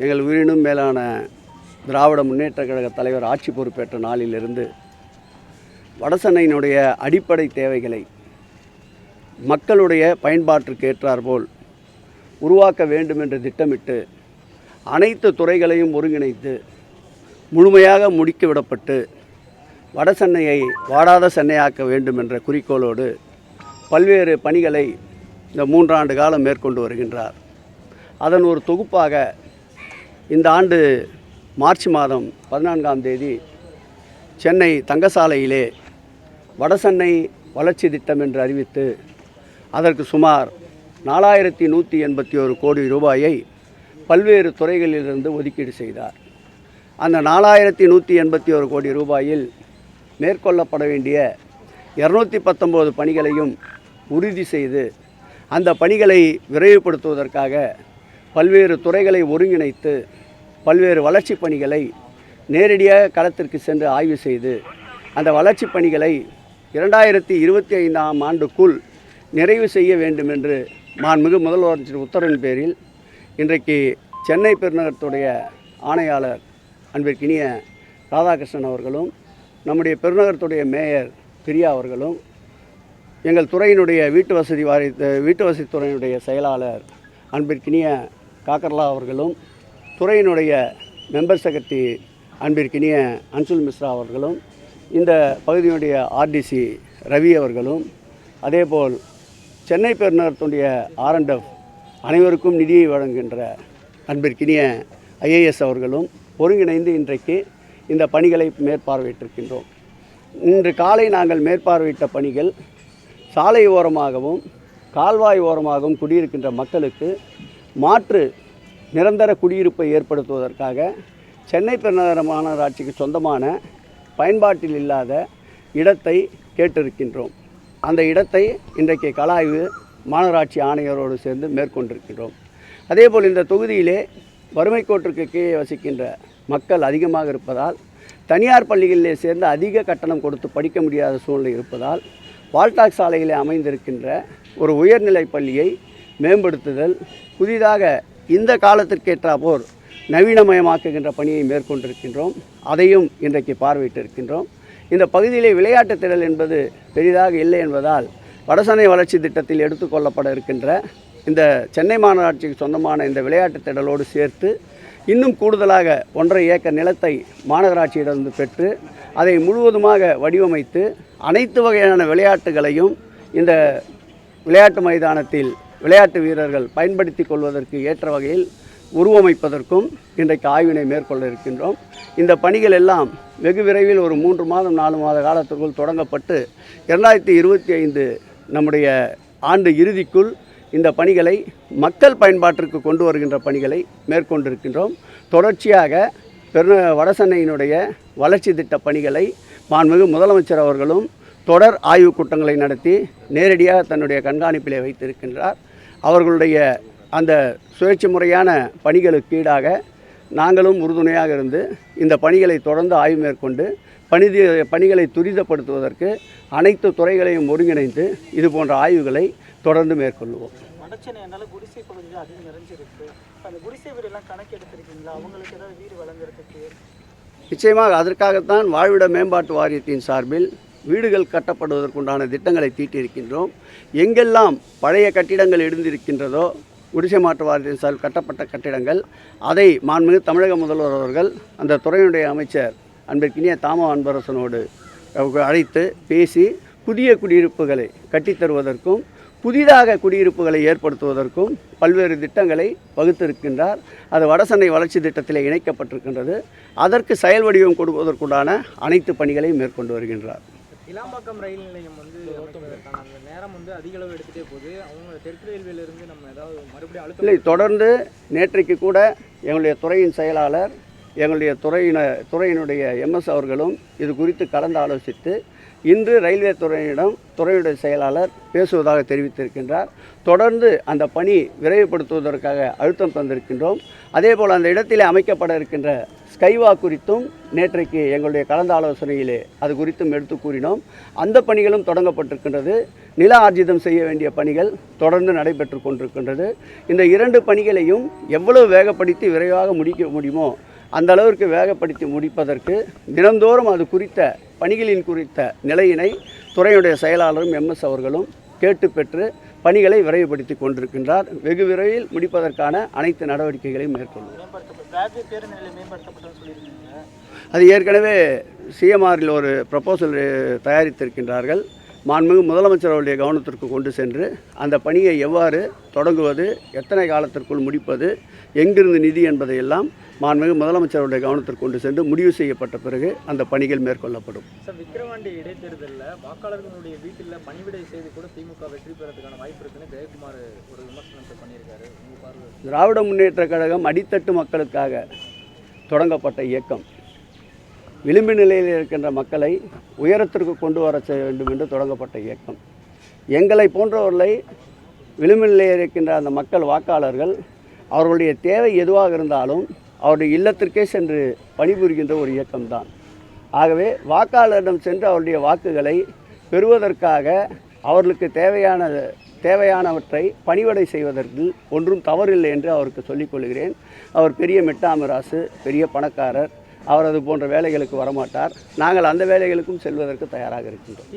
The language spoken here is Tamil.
எங்கள் உயிரினும் மேலான திராவிட முன்னேற்ற கழக தலைவர் ஆட்சி பொறுப்பேற்ற நாளிலிருந்து வடசென்னையினுடைய அடிப்படை தேவைகளை மக்களுடைய பயன்பாட்டிற்கு ஏற்றாற்போல் உருவாக்க வேண்டும் என்று திட்டமிட்டு அனைத்து துறைகளையும் ஒருங்கிணைத்து முழுமையாக முடுக்கிவிடப்பட்டு வட சென்னையை வாடாத சென்னையாக்க வேண்டும் என்ற குறிக்கோளோடு பல்வேறு பணிகளை இந்த மூன்றாண்டு காலம் மேற்கொண்டு வருகின்றார். அதன் ஒரு தொகுப்பாக இந்த ஆண்டு மார்ச் மாதம் பதினான்காம் தேதி சென்னை தங்கசாலையிலே வடசென்னை வளர்ச்சி திட்டம் என்று அறிவித்து அதற்கு சுமார் நாலாயிரத்தி நூற்றி எண்பத்தி ஒரு கோடி ரூபாயை பல்வேறு துறைகளிலிருந்து ஒதுக்கீடு செய்தார். அந்த நாலாயிரத்தி நூற்றி எண்பத்தி ஒரு கோடி ரூபாயில் மேற்கொள்ளப்பட வேண்டிய இரநூத்தி பத்தொம்போது பணிகளையும் உறுதி செய்து அந்த பணிகளை விரைவுபடுத்துவதற்காக பல்வேறு துறைகளை ஒருங்கிணைத்து பல்வேறு வளர்ச்சிப் பணிகளை நேரடியாக களத்திற்கு சென்று ஆய்வு செய்து அந்த வளர்ச்சிப் பணிகளை இரண்டாயிரத்தி இருபத்தி ஐந்தாம் ஆண்டுக்குள் நிறைவு செய்ய வேண்டும் என்று மாண்புமிகு முதல்வர் உத்தரவின் பேரில் இன்றைக்கு சென்னை பெருநகரத்துடைய ஆணையாளர் அன்பிற்கினிய ராதாகிருஷ்ணன் அவர்களும் நம்முடைய பெருநகரத்துடைய மேயர் பிரியா அவர்களும் எங்கள் துறையினுடைய வீட்டு வசதி வாரி வீட்டு வசதி துறையினுடைய செயலாளர் அன்பிற்கினிய காக்கர்லா அவர்களும் துறையினுடைய மெம்பர் செக்ரட்டரி அன்பிற்கினிய அன்சுல் மிஸ்ரா அவர்களும் இந்த பகுதியினுடைய ஆர்டிசி ரவி அவர்களும் அதேபோல் சென்னை பெருநகரத்துடைய ஆர்என்எஃப் அனைவருக்கும் நிதியை வழங்குகின்ற அன்பிற்கினிய ஐஏஎஸ் அவர்களும் ஒருங்கிணைந்து இன்றைக்கு இந்த பணிகளை மேற்பார்வையிட்டிருக்கின்றோம். இன்று காலை நாங்கள் மேற்பார்வையிட்ட பணிகள் சாலை ஓரமாகவும் கால்வாய் ஓரமாகவும் குடியிருக்கின்ற மக்களுக்கு மாற்று நிரந்தர குடியிருப்பை ஏற்படுத்துவதற்காக சென்னை பெருநகர மாநகராட்சிக்கு சொந்தமான பயன்பாட்டில் இல்லாத இடத்தை கேட்டிருக்கின்றோம். அந்த இடத்தை இன்றைக்கு கலாய்வு மாநகராட்சி ஆணையரோடு சேர்ந்து மேற்கொண்டிருக்கின்றோம். அதேபோல் இந்த தொகுதியிலே வறுமை கோட்டிற்கு கீழே வசிக்கின்ற மக்கள் அதிகமாக இருப்பதால் தனியார் பள்ளிகளிலே சேர்ந்து அதிக கட்டணம் கொடுத்து படிக்க முடியாத சூழ்நிலை இருப்பதால் வால்டாக் சாலையிலே அமைந்திருக்கின்ற ஒரு உயர்நிலை பள்ளியை மேம்படுத்துதல் புதிதாக இந்த காலத்திற்கேற்றாப்போர் நவீனமயமாக்குகின்ற பணியை மேற்கொண்டிருக்கின்றோம். அதையும் இன்றைக்கு பார்வையிட்டிருக்கின்றோம். இந்த பகுதியிலே விளையாட்டுத் திடல் என்பது பெரிதாக இல்லை என்பதால் வடசனை வளர்ச்சி திட்டத்தில் எடுத்துக்கொள்ளப்பட இருக்கின்ற இந்த சென்னை மாநகராட்சிக்கு சொந்தமான இந்த விளையாட்டுத் திடலோடு சேர்த்து இன்னும் கூடுதலாக ஒன்றரை ஏக்கர் நிலத்தை மாநகராட்சியிடமிருந்து பெற்று அதை முழுவதுமாக வடிவமைத்து அனைத்து வகையான விளையாட்டுகளையும் இந்த விளையாட்டு மைதானத்தில் விளையாட்டு வீரர்கள் பயன்படுத்தி கொள்வதற்கு ஏற்ற வகையில் உருவமைப்பதற்கும் இன்றைக்கு ஆய்வினை மேற்கொள்ள இருக்கின்றோம். இந்த பணிகள் எல்லாம் வெகு விரைவில் ஒரு மூன்று மாதம் நாலு மாத காலத்திற்குள் தொடங்கப்பட்டு இரண்டாயிரத்தி இருபத்தி ஐந்து நம்முடைய ஆண்டு இறுதிக்குள் இந்த பணிகளை மக்கள் பயன்பாட்டிற்கு கொண்டு வருகின்ற பணிகளை மேற்கொண்டிருக்கின்றோம். தொடர்ச்சியாக பெரு வடசென்னையினுடைய வளர்ச்சி திட்ட பணிகளை மாண்புமிகு முதலமைச்சர் அவர்களும் தொடர் ஆய்வுக் கூட்டங்களை நடத்தி நேரடியாக தன்னுடைய கண்காணிப்பிலே வைத்திருக்கின்றார். அவர்களுடைய அந்த சுழற்சி முறையான பணிகளுக்கு ஈடாக நாங்களும் உறுதுணையாக இருந்து இந்த பணிகளை தொடர்ந்து ஆய்வு மேற்கொண்டு பணி பணிகளை துரிதப்படுத்துவதற்கு அனைத்து துறைகளையும் ஒருங்கிணைந்து இது போன்ற ஆய்வுகளை தொடர்ந்து மேற்கொள்வோம். நிச்சயமாக அதற்காகத்தான் வாழ்விட மேம்பாட்டு வாரியத்தின் சார்பில் வீடுகள் கட்டப்படுவதற்குண்டான திட்டங்களை தீட்டியிருக்கின்றோம். எங்கெல்லாம் பழைய கட்டிடங்கள் எழுந்திருக்கின்றதோ குடிசை மாற்று வாரியத்தின் சார்பில் கட்டப்பட்ட கட்டிடங்கள் அதை மாண்புமிகு தமிழக முதல்வர் அவர்கள் அந்த துறையினுடைய அமைச்சர் அன்பிற்கினிய தாம அன்பரசனோடு அழைத்து பேசி புதிய குடியிருப்புகளை கட்டித்தருவதற்கும் புதிதாக குடியிருப்புகளை ஏற்படுத்துவதற்கும் பல்வேறு திட்டங்களை வகுத்திருக்கின்றார். அது வடசென்னை வளர்ச்சி திட்டத்தில் இணைக்கப்பட்டிருக்கின்றது. அதற்கு செயல் வடிவம் கொடுப்பதற்குண்டான அனைத்து பணிகளையும் மேற்கொண்டு வருகின்றார். கிளாம்பாக்கம் ரயில் நிலையம் வந்து அந்த நேரம் வந்து அதிக அளவு எடுத்துகிட்டே போகுது. அவங்க தெற்கு ரயில்வேலேருந்து நம்ம ஏதாவது மறுபடியும் அழுத்தம் இல்லை தொடர்ந்து நேற்றைக்கு கூட எங்களுடைய துறையின் செயலாளர் எங்களுடைய துறையின துறையினுடைய எம்எஸ் அவர்களும் இது குறித்து கலந்து ஆலோசித்து இன்று ரயில்வே துறையிடம் துறையுடைய செயலாளர் பேசுவதாக தெரிவித்திருக்கின்றார். தொடர்ந்து அந்த பணி விரைவுபடுத்துவதற்காக அழுத்தம் தந்திருக்கின்றோம். அதேபோல் அந்த இடத்திலே அமைக்கப்பட இருக்கின்ற ஸ்கைவா குறித்தும் நேற்றைக்கு எங்களுடைய கலந்த ஆலோசனையிலே அது குறித்தும் எடுத்து கூறினோம். அந்த பணிகளும் தொடங்கப்பட்டிருக்கின்றது. நில ஆர்ஜிதம் செய்ய வேண்டிய பணிகள் தொடர்ந்து நடைபெற்று கொண்டிருக்கின்றது. இந்த இரண்டு பணிகளையும் எவ்வளவு வேகப்படுத்தி விரைவாக முடிக்க முடியுமோ அந்த அளவிற்கு வேகப்படுத்தி முடிப்பதற்கு தினந்தோறும் அது குறித்த பணிகளின் குறித்த நிலையினை துறையுடைய செயலாளரும் எம்எஸ் அவர்களும் கேட்டு பெற்று பணிகளை விரைவுபடுத்தி கொண்டிருக்கின்றார். வெகு விரைவில் முடிப்பதற்கான அனைத்து நடவடிக்கைகளையும் மேற்கொள்ளும் அது ஏற்கனவே சிஎம்ஆரில் ஒரு ப்ரப்போசல் தயாரித்திருக்கின்றார்கள். மாண்புமிகு முதலமைச்சர் அவருடைய கவனத்திற்கு கொண்டு சென்று அந்த பணியை எவ்வாறு தொடங்குவது எத்தனை காலத்திற்குள் முடிப்பது எங்கிருந்து நிதி என்பதையெல்லாம் மாண்புமிகு முதலமைச்சருடைய கவனத்திற்கு கொண்டு சென்று முடிவு செய்யப்பட்ட பிறகு அந்த பணிகள் மேற்கொள்ளப்படும். சார் விக்கிரவாண்டி இடைத்தேர்தலில் வாக்காளர்களுடைய வீட்டில் பணிவிடை செய்து கூட திமுக வெற்றி பெறதுக்கான வாய்ப்பு இருக்குன்னு ஜெயக்குமார் ஒரு விமர்சனத்தை பண்ணியிருக்காரு. திராவிட முன்னேற்ற கழகம் அடித்தட்டு மக்களுக்காக தொடங்கப்பட்ட இயக்கம். விளிம்பு நிலையில் இருக்கின்ற மக்களை உயரத்திற்கு கொண்டு வர செய்ய வேண்டும் என்று தொடங்கப்பட்ட இயக்கம். எங்களை போன்றவர்களை விளிம்பு நிலையில் இருக்கின்ற அந்த மக்கள் வாக்காளர்கள் அவர்களுடைய தேவை எதுவாக இருந்தாலும் அவருடைய இல்லத்திற்கே சென்று பணிபுரிகின்ற ஒரு இயக்கம்தான். ஆகவே வாக்காளரிடம் சென்று அவருடைய வாக்குகளை பெறுவதற்காக அவர்களுக்கு தேவையான தேவையானவற்றை பணிவடை செய்வதற்கு ஒன்றும் தவறில்லை என்று அவருக்கு சொல்லிக் கொள்கிறேன். அவர் பெரிய மெட்டாமராசு பெரிய பணக்காரர் அவர் அது போன்ற வேலைகளுக்கு வரமாட்டார். நாங்கள் அந்த வேலைகளுக்கும் செல்வதற்கு தயாராக இருக்கின்றோம்.